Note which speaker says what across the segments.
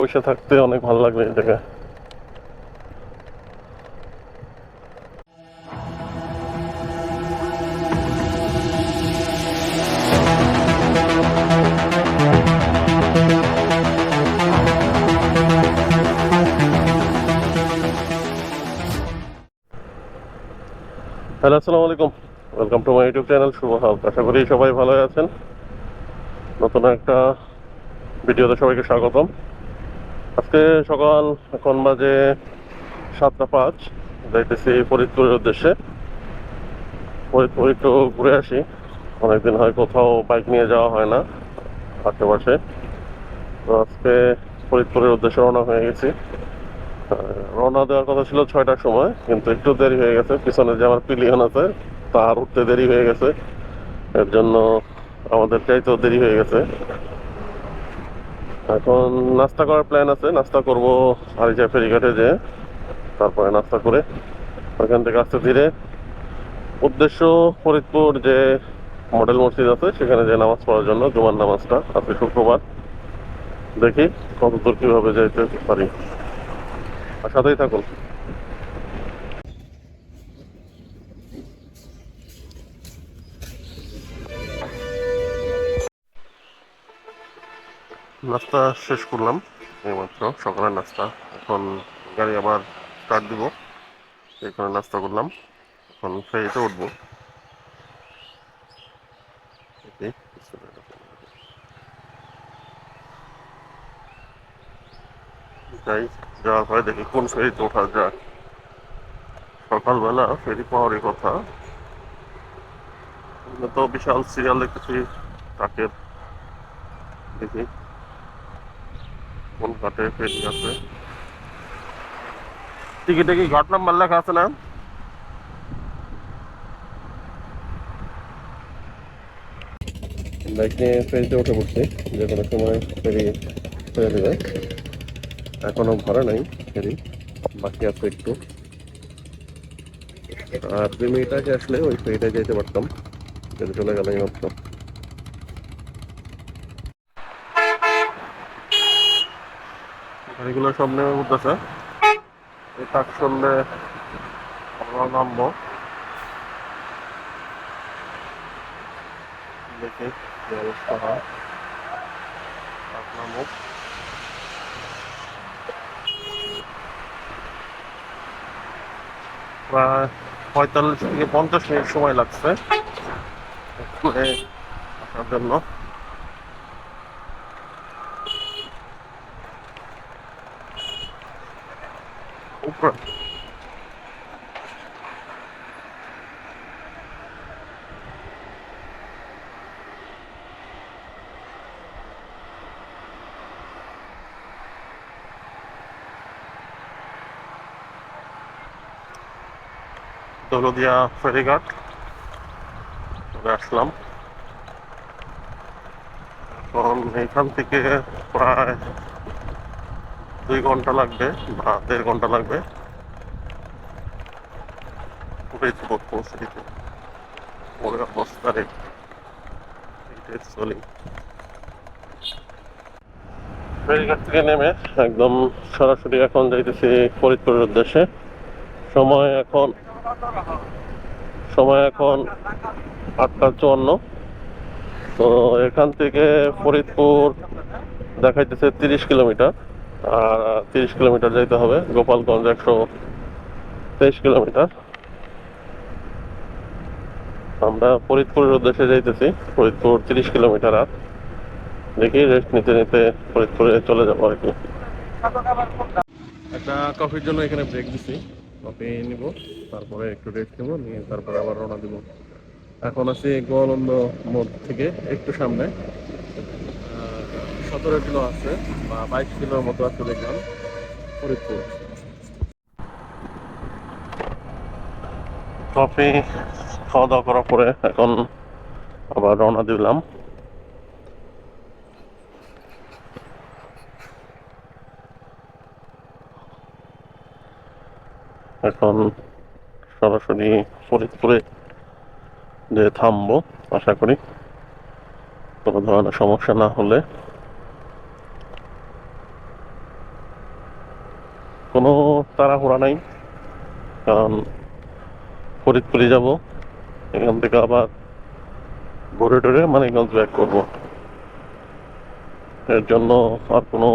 Speaker 1: বসে থাকতে অনেক ভালো লাগবে এই জায়গায়। হ্যালো, আসসালামু আলাইকুম। Welcome to my YouTube channel শুভ হাল আশা করি সবাই ভালো আছেন। নতুন একটা ভিডিওতে সবাইকে স্বাগতম। আজকে সকাল এখন বাজে সাতটা পাঁচ, যাইতেছি ফরিদপুরের উদ্দেশ্যে। ফরিদপুর একটু ঘুরে আসি। অনেকদিন হয় কোথাও বাইক নিয়ে যাওয়া হয় না আশেপাশে। তো আজকে ফরিদপুরের উদ্দেশ্যে রওনা হয়ে গেছি। রওনা দেওয়ার কথা ছিল ছয়টার সময়, কিন্তু একটু দেরি হয়ে গেছে। পিছনে যে আমার পিলিয়ন আছে, তার উঠতে দেরি হয়ে গেছে। এর জন্য আমাদের চাইতেও দেরি হয়ে গেছে। এখন নাস্তা করার প্ল্যান আছে। নাস্তা করব হারিজা ফেরিঘাটে যেয়ে তারপরে নাস্তা করে ওইখান থেকে আস্তে ধীরে উদ্দেশ্য ফরিদপুর যে মডেল মসজিদ আছে, সেখানে যে নামাজ পড়ার জন্য জুমার নামাজটা আজকে শুক্রবার। দেখি কতদূর কীভাবে যাইতে পারি। আর সাথেই থাকুন। নাস্তা শেষ করলাম, এইমাত্র সকালের নাস্তা। এখন গাড়ি আবার স্টার্ট দিব এখানে নাস্তা করলাম। এখন ফেরিতে উঠবো। যাই, যাওয়ার পরে দেখি কোন ফেরিতে ওঠা যায়। সকালবেলা ফেরি পাওয়ারই কথা। তো বিশাল সিরিয়াল দেখতেছি ট্রাকের দেখি। ঘাটে ফেরি আছে টিকিটে কি ঘাট নাম্বার লেখা আছে না? বাইক নিয়ে ফেরিতে উঠে পড়ছি, যে কোনো সময় ফেরি ছেড়ে দেবে। এখনও ভরা নাই ফেরি, বাকি আছে একটু। আর মিনিট আগে আসলে ওই ফেরিটা যেতে পারতাম যদি চলে গেল এই গাড়িগুলো সব নেমে উঠতেছে এই কাজ আমরা নামবো। দেখি কি অবস্থা হয়। প্রায় পঁয়তাল্লিশ থেকে পঞ্চাশ মিনিট সময় লাগছে। আসার জন্য উপরে দৌলদিয়া ফেরিঘাট চলে আসলাম। এখন এখান থেকে প্রায় দুই ঘণ্টা লাগবে, বা দেড় ঘণ্টা লাগবে। ফরিদপুর পৌঁছে দিতে। ফেরিঘাট থেকে নেমে একদম সরাসরি এখন যাইতেছি ফরিদপুরের উদ্দেশ্যে। সময় এখন সময় এখন আটটা চুয়ান্ন। তো এখান থেকে ফরিদপুর দেখাইতেছে তিরিশ কিলোমিটার। আর তিরিশ কিলোমিটার যাইতে হবে। গোপালগঞ্জ একশো তেইশ কিলোমিটার। আমরা ফরিদপুরের উদ্দেশ্যে যাইতেছি। ফরিদপুর তিরিশ কিলোমিটার আর। দেখি রেস্ট নিতে নিতে ফরিদপুরে চলে যাব আর কি। একটা কফির জন্য এখানে ব্রেক দিছি। কফি নিব, তারপরে একটু রেস্ট নেব, নিয়ে তারপরে আবার রওনা দিব। এখন আছি গোয়ালন্দ মোড় থেকে একটু সামনে। সতেরো কিলো আছে বা বাইশ কিলোর মতো আছে দেখলাম, ফরিদপুর। কফি খাওয়া দাওয়া করার পরে এখন আবার রওনা দিলাম। এখন সরাসরি ফরিদপুরে যে থামবো, আশা করি কোনো ধরনের সমস্যা না হলে কোনো তাড়াহুড়া নাই, কারণ ফরিদপুরে যাব, এখান থেকে আবার ঘুরে টুরে মানিকগঞ্জ ব্যাক করব। এর জন্য আর কোনো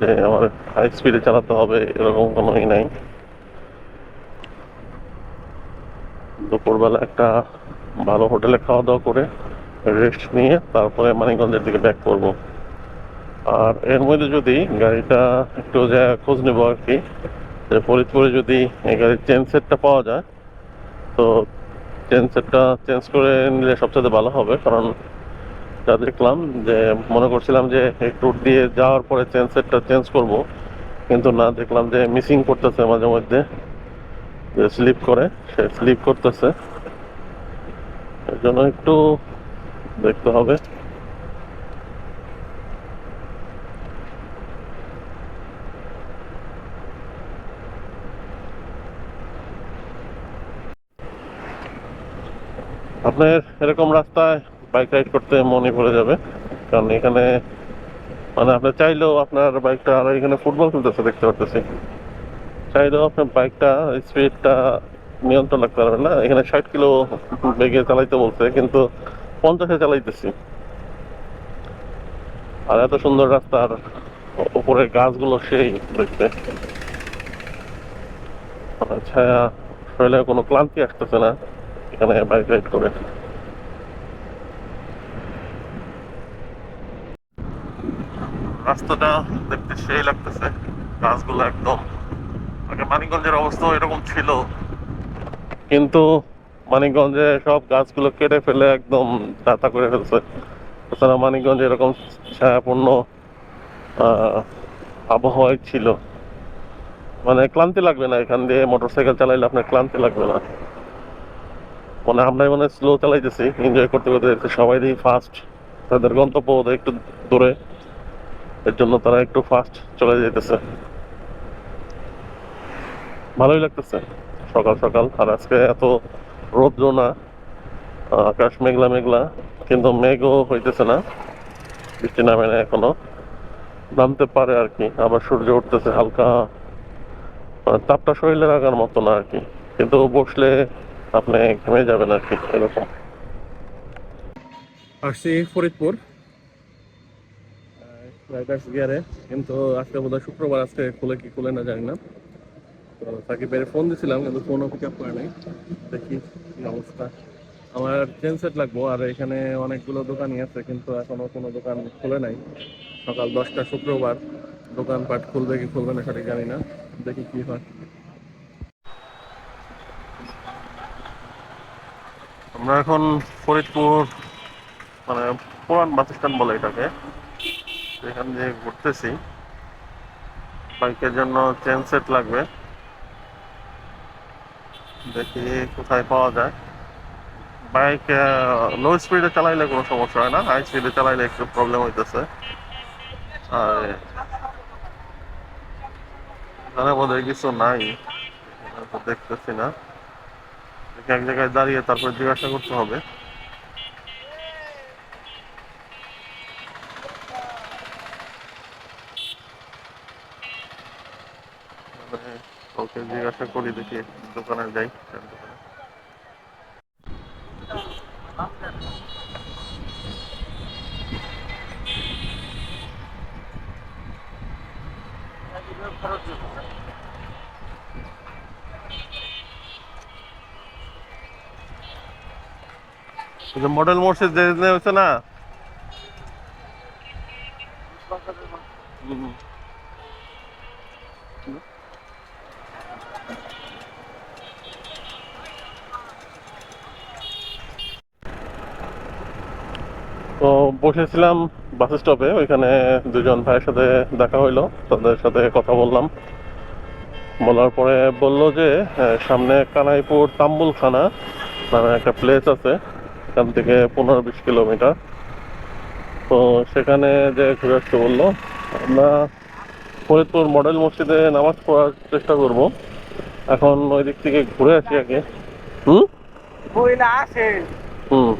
Speaker 1: যে আমার হাই স্পিডে চালাতে হবে, এরকম কোনো ই নাই। দুপুরবেলা একটা ভালো হোটেলে খাওয়া দাওয়া করে রেস্ট নিয়ে তারপরে মানিকগঞ্জের দিকে ব্যাক করব। আর এর মধ্যে যদি গাড়িটা একটু যা খোঁজ নেব আর কি ফরিদপুরে যদি এই গাড়ির চেন সেটটা পাওয়া যায়, তো চেন সেটটা চেঞ্জ করে নিলে সবচেয়ে ভালো হবে। কারণ যা দেখলাম যে মনে করছিলাম যে এই ট্যুর দিয়ে যাওয়ার পরে চেন সেটটা চেঞ্জ করব, কিন্তু না, দেখলাম যে মিসিং করতেছে মাঝে মধ্যে। যে স্লিপ করে, সে স্লিপ করতেছে। এর জন্য একটু দেখতে হবে। আপনার এরকম রাস্তায় বাইক রাইড করতে মনে পড়ে যাবে। কারণ এখানে মানে আপনি চাইলেও আপনার বাইকটা আর এখানে ফুটবল খেলতেছে, দেখতে পারতেছি। চাইলেও আপনার বাইকটা স্পিডটা নিয়ন্ত্রণ রাখতে পারবেন না। এখানে ষাট কিলো বেগে চালাইতে বলছে, কিন্তু পঞ্চাশে চালাইতেছি। আর এত সুন্দর রাস্তার উপরে গাছগুলো সেই দেখতে। ছায়া শরীরে কোনো ক্লান্তি আসতেছে না, এখানে বাইক রাইড করে। রাস্তাটা দেখতে সেই লাগতেছে, গাছগুলো একদম আগে মানিকগঞ্জের অবস্থাও এরকম ছিল। কিন্তু মানিকগঞ্জে সব গাছগুলো কেটে ফেলে একদম দাতা করে ফেলছে। তাছাড়া মানিকগঞ্জে এরকম ছায়াপূর্ণ আহ, আবহাওয়াই ছিল। মানে ক্লান্তি লাগবে না এখান দিয়ে মোটরসাইকেল চালাইলে আপনার ক্লান্তি লাগবে না। মানে আমরাই মানে স্লো চালাইতেছি এনজয় করতে করতে। সবাই দেখি ফাস্ট তাদের গন্তব্য একটু দূরে এর জন্য তারা একটু ফাস্ট চলে যেতেছে। ভালোই লাগতেছে। সকাল সকাল। আর আজকে এত রৌদ্র না। আকাশ মেঘলা মেঘলা। কিন্তু মেঘও হইতেছে না। বৃষ্টি নামে না এখনও। নামতে পারে আর কি। আবার সূর্য উঠতেছে হালকা। তাপটা শরীরে লাগার মতো না আর কি। কিন্তু বসলে আপনি ঘেমে যাবেন আর কি, এরকম। আসছি ফরিদপুর। রাইডার্স গিয়ারে। কিন্তু আজকে বোধহয় শুক্রবার। আজকে খুলে কি খুলে না জানি না। তো সাকিবের ফোন দিছিলাম, কিন্তু ফোনও পিক আপ করে নাই। দেখি কি অবস্থা। আমার সেট লাগবো, আর এখানে অনেকগুলো দোকানই আছে, কিন্তু এখনও কোনো দোকান খুলে নাই। সকাল দশটা, শুক্রবার। দোকানপাট খুলবে কি খুলবে না সঠিক জানি না। দেখি কি হয়। আমরা এখন ফরিদপুর মানে পুরান বাস স্ট্যান্ড বলে এটাকে। এখান দিয়ে ঘুরতেছি। বাইকের জন্য চেন সেট লাগবে। দেখি কোথায় পাওয়া যায়। বাইক লো স্পিডে চালাইলে কোনো সমস্যা হয় না হাই স্পিডে চালাইলে একটু প্রবলেম হইতেছে। আর এখানে বোধহয় কিছু নাই দেখতেছি না। এক জায়গায় দাঁড়িয়ে তারপর জিজ্ঞাসা করতে হবে মানে কাউকে করি দেখি দোকানে যাই। মডেল মোর্সের যে হচ্ছে না হুম। তো বসেছিলাম বাস স্টপে ওইখানে দুজন ভাইয়ের সাথে দেখা হইল তাদের সাথে কথা বললাম। বলার পরে বলল যে সামনে কানাইপুর তাম্বুলখানা নামে একটা প্লেস আছে এখান থেকে পনেরো বিশ কিলোমিটার। তো সেখানে যে ঘুরে আসতে বলল আমরা ফরিদপুর মডেল মসজিদে নামাজ পড়ার চেষ্টা করব। এখন ওই দিক থেকে ঘুরে আসি আগে। হুম? হুম।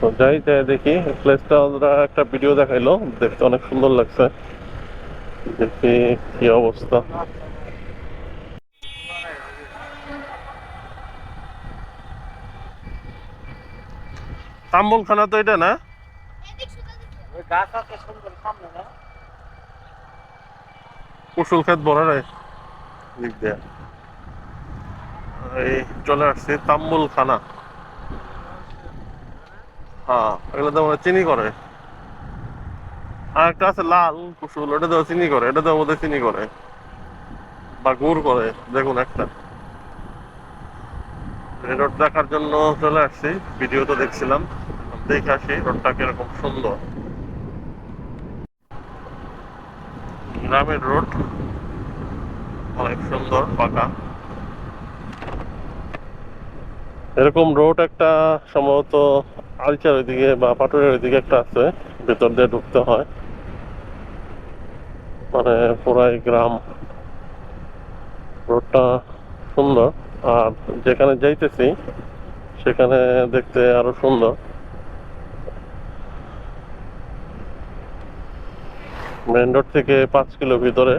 Speaker 1: তো যাই যাই দেখি। প্লেসটা ওরা একটা ভিডিও দেখাইলো। দেখতে অনেক সুন্দর লাগছে। দেখি কি অবস্থা। তাম্বুল খানা তো এটা না? কুশুল ক্ষেত বড় রে। দিক দিয়ে চলে আসছে তাম্বুল খানা হ্যাঁ এগুলো তো চিনি করে। আর একটা আছে লাল কুশুল ওটা তো চিনি করে, এটা তো বোধহয় চিনি করে। বা গুড় করে, দেখুন একটা। রোড দেখার জন্য চলে আসছি, ভিডিও তো দেখছিলাম। দেখে আসি রোডটা কীরকম সুন্দর। গ্রামের রোড, অনেক সুন্দর, পাকা। এরকম রোড একটা সম্ভবত আলচার ওইদিকে বা পাটুরের ওইদিকে একটা আছে, ভেতর দিয়ে ঢুকতে হয়। মানে পুরাই গ্রাম। রোডটা সুন্দর, আর যেখানে যাইতেছি, সেখানে দেখতে আরও সুন্দর। মেন রোড থেকে পাঁচ কিলো ভিতরে।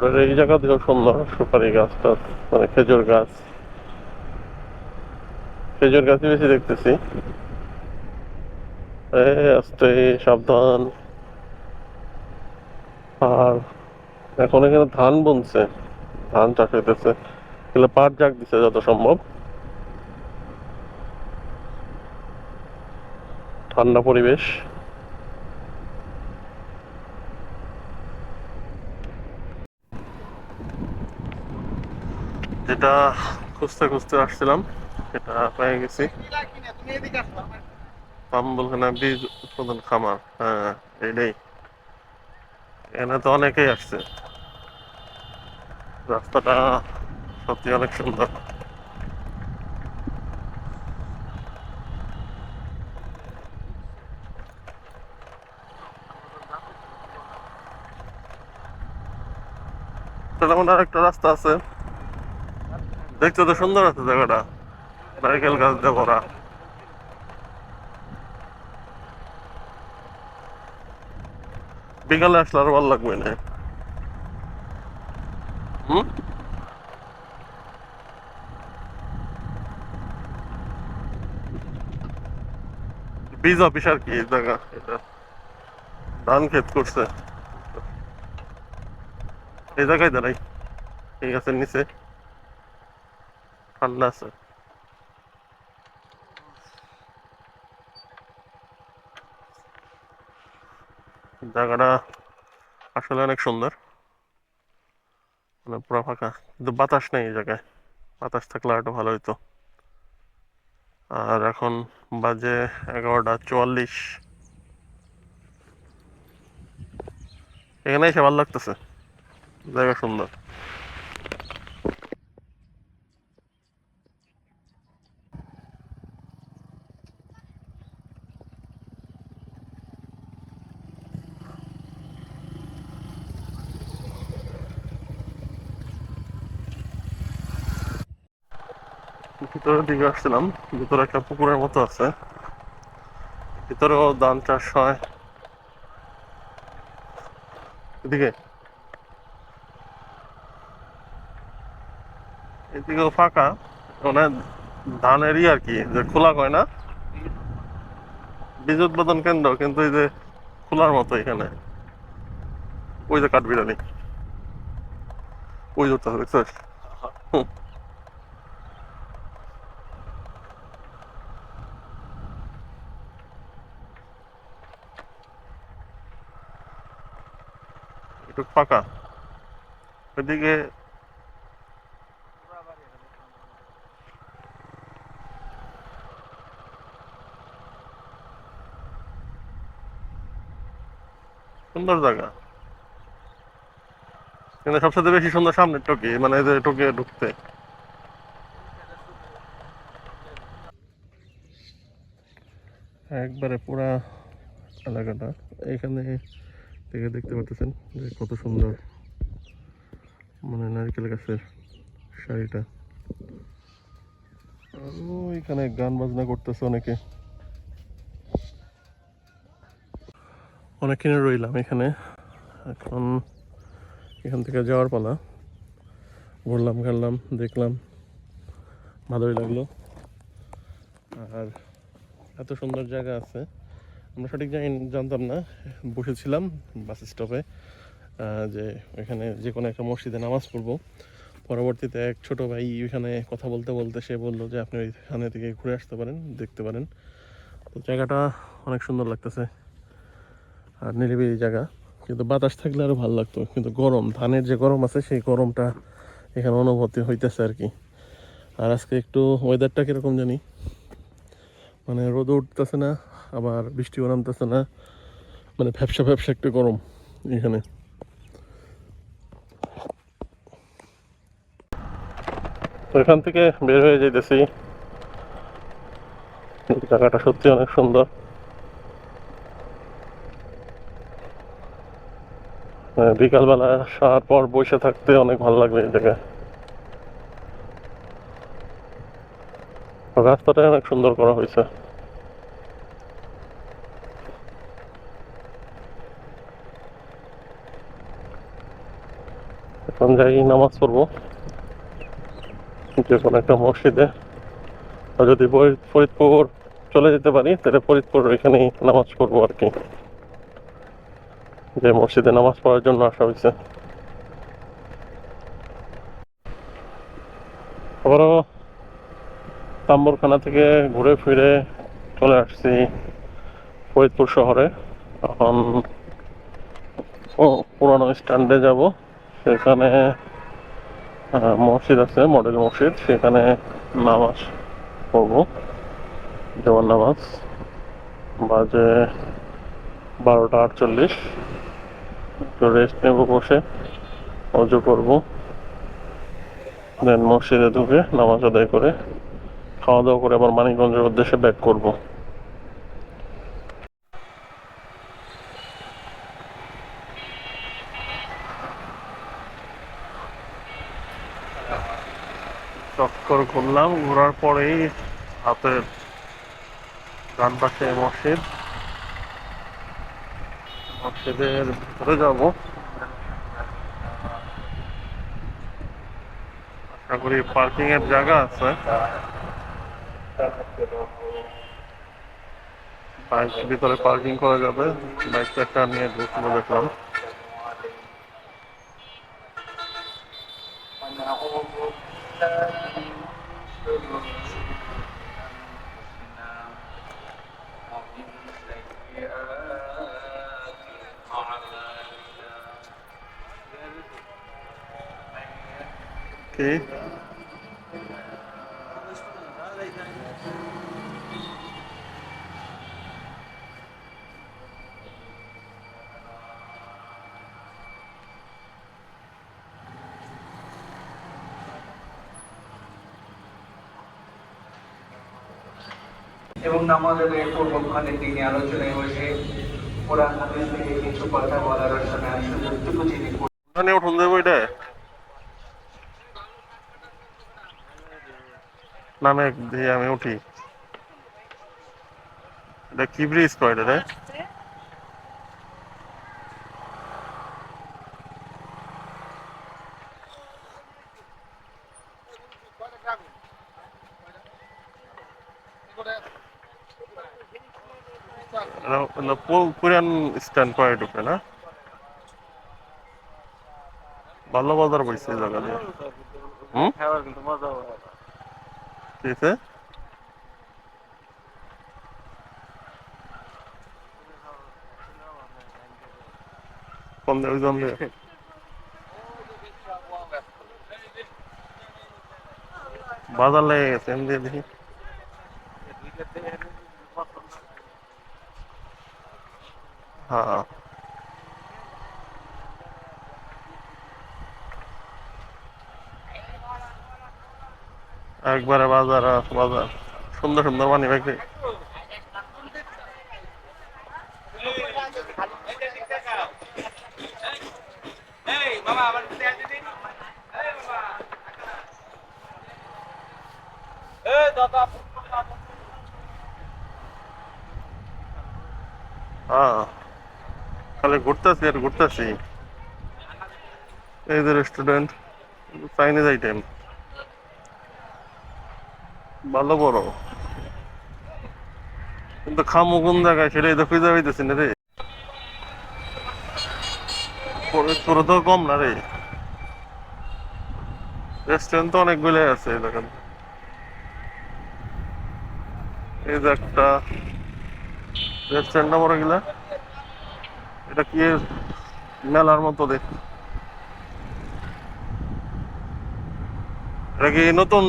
Speaker 1: রোডের এই জায়গা দিয়েও সুন্দর সুপারি গাছটা মানে খেজুর গাছ। খেজুর গাছই বেশি দেখতেছি। সাবধান। আর এখন এখানে ধান বুনছে। ধান চাষ হইতেছে। এগুলো পাট জাগ দিছে যত সম্ভব। ঠান্ডা পরিবেশ। যেটা খুঁজতে খুঁজতে আসছিলাম, সেটা পেয়ে গেছি। তাম্বুলখানা বীজ উৎপাদন খামার হ্যাঁ এইটাই এখানে তো অনেকেই আসছে। রাস্তাটা সত্যি অনেক সুন্দর। তেমন আর একটা রাস্তা আছে। দেখতে তো সুন্দর আছে জায়গাটা। নারকেল গাছ দিয়ে ভরা। বিকালে আসলে আর ভালো লাগবে না? হুম? বীজ অফিস আর কি জায়গা, এটা। ধান ক্ষেত করছে। এই জায়গায় দাঁড়াই। এই গাছের নিচে। ঠান্ডা আছে। জায়গাটা আসলে অনেক সুন্দর। মানে পুরো ফাঁকা। কিন্তু বাতাস নেই এই জায়গায়। বাতাস থাকলে আরও ভালো হইতো। আর এখন বাজে এগারোটা চুয়াল্লিশ। এখানে এসে ভালো লাগতেছে। জায়গা সুন্দর। ভিতরের দিকে আসছিলাম ভিতরে একটা পুকুরের মতো আছে। ভিতরেও ধান চাষ হয়। এদিকে? এদিকেও ফাঁকা মানে ধানেরই আর কি যে খোলা কয় না। বীজ উৎপাদন কেন্দ্র কিন্তু এই যে খোলার মতো এখানে। ওই যে কাঠবিড়ালি ওই যে দেখছিস? ফাঁকা ওইদিকে সুন্দর জায়গা। কিন্তু সবচেয়ে বেশি সুন্দর সামনে টকি মানে যে টকে ঢুকতে। একবারে পুরা এলাকাটা। এইখানে থেকে দেখতে পাচ্ছেন যে কত সুন্দর মানে নারকেল গাছের শাড়িটা। এখানে গান বাজনা করতেছে অনেকে। অনেকক্ষণ রইলাম এখানে। এখন এখান থেকে যাওয়ার পালা। ঘুরলাম ঘারলাম দেখলাম। ভালোই লাগল। আর এত সুন্দর জায়গা আছে। আমরা সঠিক জানি জানতাম না, বসেছিলাম বাস স্টপে যে এখানে যে কোনো একটা মসজিদে নামাজ পড়ব। পরবর্তীতে এক ছোট ভাই এখানে কথা বলতে বলতে সে বলল যে, আপনি ওইখানে থেকে ঘুরে আসতে পারেন, দেখতে পারেন। তো জায়গাটা অনেক সুন্দর লাগতেছে। আর নিরিবিলি জায়গা। কিন্তু বাতাস থাকলে আরও ভালো লাগতো। কিন্তু গরম, ধানের যে গরম আছে, সেই গরমটা এখানে অনুভূতি হইতেছে আর কি। আর আজকে একটু ওয়েদারটা কীরকম জানি? মানে রোদ উঠতেছে না আবার বৃষ্টিও নামতেছে না। মানে ভ্যাবসা ভ্যাবসা একটু গরম এখানে। তো এখান থেকে বের হয়ে যাইতেছি। জায়গাটা সত্যি অনেক সুন্দর। হ্যাঁ, বিকালবেলা আসার পর বসে থাকতে অনেক ভালো লাগবে এই জায়গায়। রাস্তাটা অনেক সুন্দর করা হয়েছে। এখন যাই নামাজ পড়ব। যে কোনো একটা মসজিদে। আর যদি ফরিদ- ফরিদপুর চলে যেতে পারি, তাহলে ফরিদপুর এখানেই নামাজ পড়ব আর কি। যে মসজিদে নামাজ পড়ার জন্য আসা হয়েছে। আবারও তাম্বরখানা থেকে ঘুরে ফিরে চলে আসছি ফরিদপুর শহরে। এখন পুরানো স্ট্যান্ডে যাব। সেখানে মসজিদ আছে, মডেল মসজিদ। সেখানে নামাজ পড়ব জবান নামাজ। বাজে বারোটা আটচল্লিশ। একটু রেস্ট নেব বসে, অজু করব। দেন মসজিদে ঢুকে নামাজ আদায় করে, খাওয়া দাওয়া করে আবার মানিকগঞ্জের উদ্দেশ্যে ব্যাক করব। চক্কর ঘুরলাম ঘোরার পরেই হাতের ডান পাশে মসজিদ। মসজিদের ভিতরে যাব। আশা করি পার্কিং এর জায়গা আছে। বাইক ভিতরে পার্কিং করা যাবে। বাইকটা একটা নিয়ে ঢুকলো দেখলাম। কি
Speaker 2: এবং নামাজের পূর্বক্ষণে তিনি আলোচনায় বসে কোরআন হাদিস থেকে কিছু কথা বলার শোনার সুযোগটুকু যিনি
Speaker 1: উঠুন এটা? নামে দিয়ে আমি উঠি। এটা কি ব্রিজ কয় এটা রে? না? ভালো বাজার বইছে জায়গা দিয়ে। হুম?
Speaker 3: খাবার কিন্তু মজা হবে
Speaker 1: কি হয়েছে? কোন দিয়ে ওই জন দিয়ে? বাজার লেগে গেছে এমনি দেখি একবারে বাজার আছে বাজার। সুন্দর সুন্দর মানি ভাই হ্যাঁ। ঘুরতেছি আর ঘুরতেছি। এই যে রেস্টুরেন্ট চাইনিজ আইটেম ভালো বড়। কিন্তু খামো কোন জায়গায়? সেটাই তো খুঁজে পাইতেছি না রে। তোর তো কম না রে। রেস্টুরেন্ট তো অনেকগুলো আছে দেখেন এই যে একটা রেস্টুরেন্ট না বড় গেলা এটা কি মেলার মতো দেখ এটা কি নতুন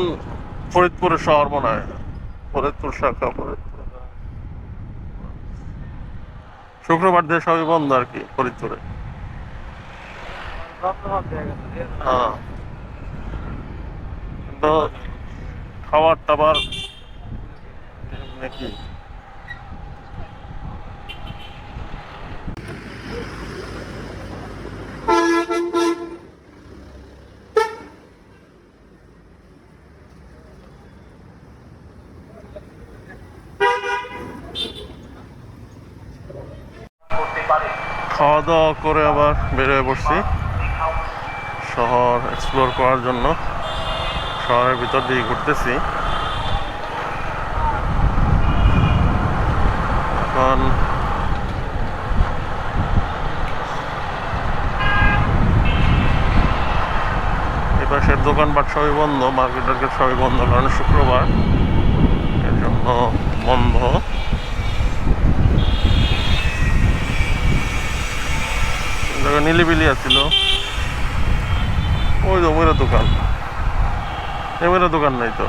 Speaker 1: ফরিদপুরের শহর মনে হয়। ফরিদপুর শাখা, ফরিদপুর। শুক্রবার দিয়ে সবই বন্ধ আর কি, ফরিদপুরে।
Speaker 3: হ্যাঁ।
Speaker 1: খাবার টাবার নাকি খাওয়া দাওয়া করে আবার বেরিয়ে পড়ছি শহর এক্সপ্লোর করার জন্য। শহরের ভিতর দিয়ে ঘুরতেছি। এখন এই পাশের দোকানপাট সবই বন্ধ মার্কেট টার্কেট সবই বন্ধ কারণ শুক্রবার। এর জন্য বন্ধ। নিলিবিলি আছিল। ওই তো ওইরা দোকান। এবারে দোকান নাই তো।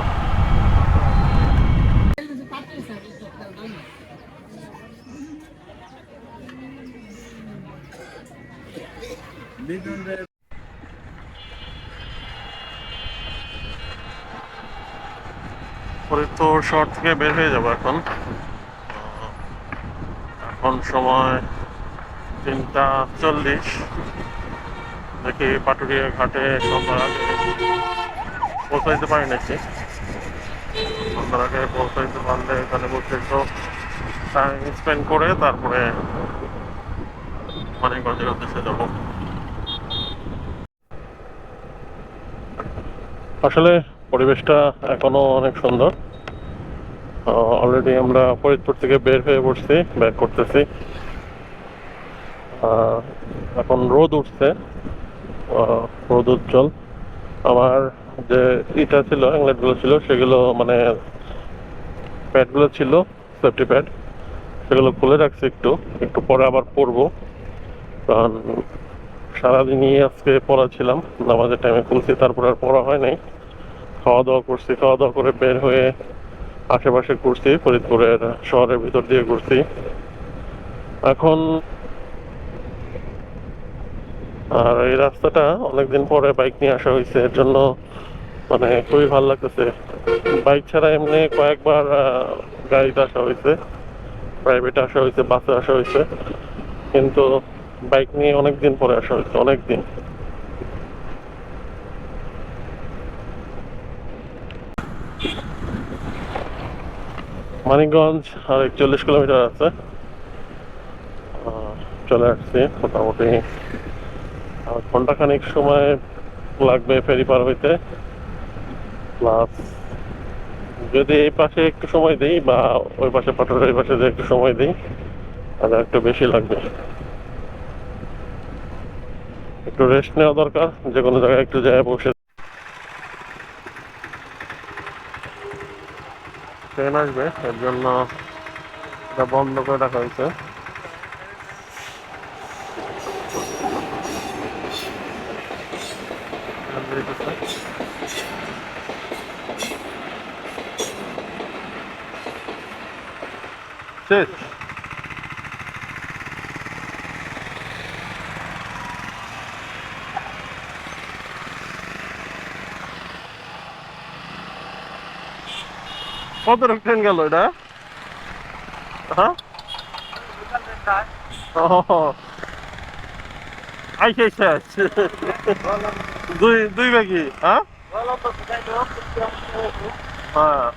Speaker 1: ফরিদপুর শহর থেকে বের হয়ে যাব এখন। এখন সময় তিনটা চল্লিশ। দেখি পাটুরিয়া ঘাটে সন্ধ্যার আগে পৌঁছাইতে পারি নাকি? সন্ধ্যার আগে পৌঁছাইতে পারলে এখানে বসে একটু টাইম স্পেন্ড করে তারপরে মানিকগঞ্জের উদ্দেশ্যে যাব। আসলে পরিবেশটা এখনও অনেক সুন্দর। অলরেডি আমরা ফরিদপুর থেকে বের হয়ে পড়ছি, ব্যাক করতেছি। এখন রোদ উঠছে রোদ উজ্জ্বল। আমার যে ইটা ছিলগুলো ছিল, সেগুলো মানে প্যাডগুলো ছিল সেফটি প্যাড সেগুলো খুলে রাখছি একটু। একটু পরে আবার পরবো। কারণ সারাদিনই আজকে পড়া ছিলাম, নামাজের টাইমে খুলছি, তারপর আর পড়া হয় নাই। খাওয়া দাওয়া করছি খাওয়া দাওয়া করে বের হয়ে আশেপাশে ঘুরছি, ফরিদপুরের শহরের ভিতর দিয়ে ঘুরছি। এখন আর এই রাস্তাটা অনেকদিন পরে বাইক নিয়ে আসা হয়েছে, এর জন্য মানে খুবই ভালো লাগতেছে। বাইক ছাড়া এমনি কয়েকবার গাড়িতে আসা হয়েছে প্রাইভেটে আসা হয়েছে বাসে আসা হয়েছে। কিন্তু বাইক নিয়ে অনেকদিন পরে আসা হয়েছে, অনেকদিন। মানিকগঞ্জ আর একচল্লিশ কিলোমিটার আছে। চলে আসছি মোটামুটি। ঘন্টাখানিক সময় লাগবে ফেরি পার হইতে। প্লাস যদি এই পাশে একটু সময় দিই বা ওই পাশে পাটুরের ওই পাশে একটু সময় দিই, তাহলে একটু বেশি লাগবে। একটু রেস্ট নেওয়া দরকার, যে কোনো জায়গায় একটু জায়গায় বসে। ট্রেন আসবে, এর জন্য এটা বন্ধ করে রাখা হয়েছে ট্রেন বেরিয়েছে। শেষ কত ট্রেন গেল এটা? হ্যাঁ? দুই দুই ব্যাগি হ্যাঁ? হ্যাঁ।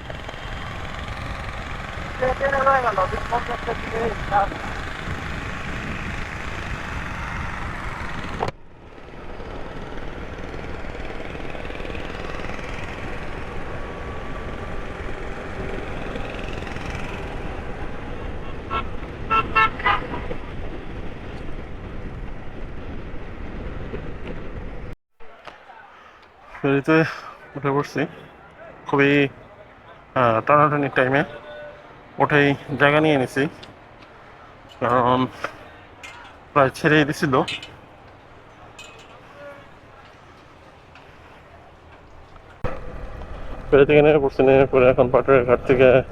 Speaker 1: ফেরিতে উঠে পড়ছি। খুবই আহ, টানাটানির টাইমে ওঠেই জায়গা নিয়ে নিছি। কারণ প্রায় ছেড়েই দিছিল। ফেরি থেকে নেমে পড়ছি নেমে পড়ে এখন পাটুরিয়া ঘাট থেকে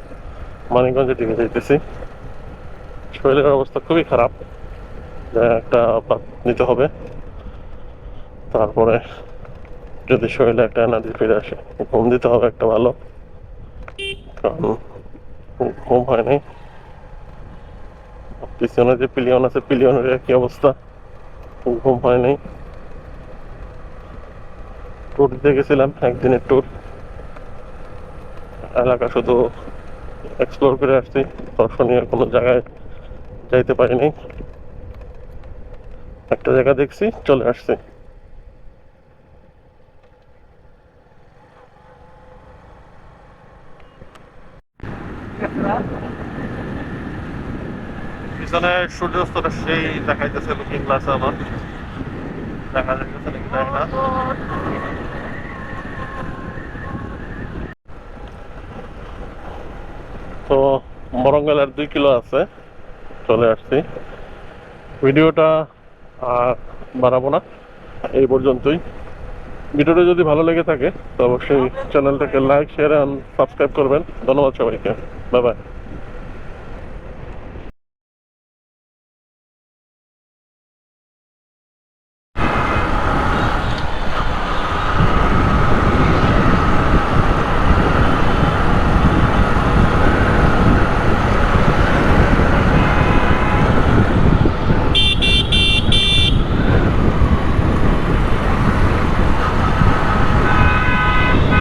Speaker 1: মানিকগঞ্জের দিকে যাইতেছি। শরীরের অবস্থা খুবই খারাপ। একটা নিতে হবে। তারপরে যদি শরীরে একটা এনার্জি ফিরে আসে, ঘুম দিতে হবে একটা ভালো। কারণ ঘুম হয় নাই। পিছনে যে পিলিয়ন আছে, পিলিয়নের কি অবস্থা। ঘুম হয় নাই। ট্যুর দিতে গেছিলাম, একদিনের ট্যুর এলাকা শুধু এক্সপ্লোর করে আসছি। দর্শনীয় কোনো জায়গায় যাইতে পারিনি। একটা জায়গা দেখছি, চলে আসছি। পিছনে সূর্যাস্তটা সেই দেখাইতেছে লুকিং গ্লাসে আমার দেখা যাইতেছে নাকি জানি না? তো মরঙ্গল আর দুই কিলো আছে, চলে আসছি। ভিডিওটা আর বাড়াবো না, এই পর্যন্তই। ভিডিওটা যদি ভালো লেগে থাকে, তো অবশ্যই চ্যানেলটাকে লাইক শেয়ার অ্যান্ড সাবস্ক্রাইব করবেন। ধন্যবাদ সবাইকে। Bye-bye.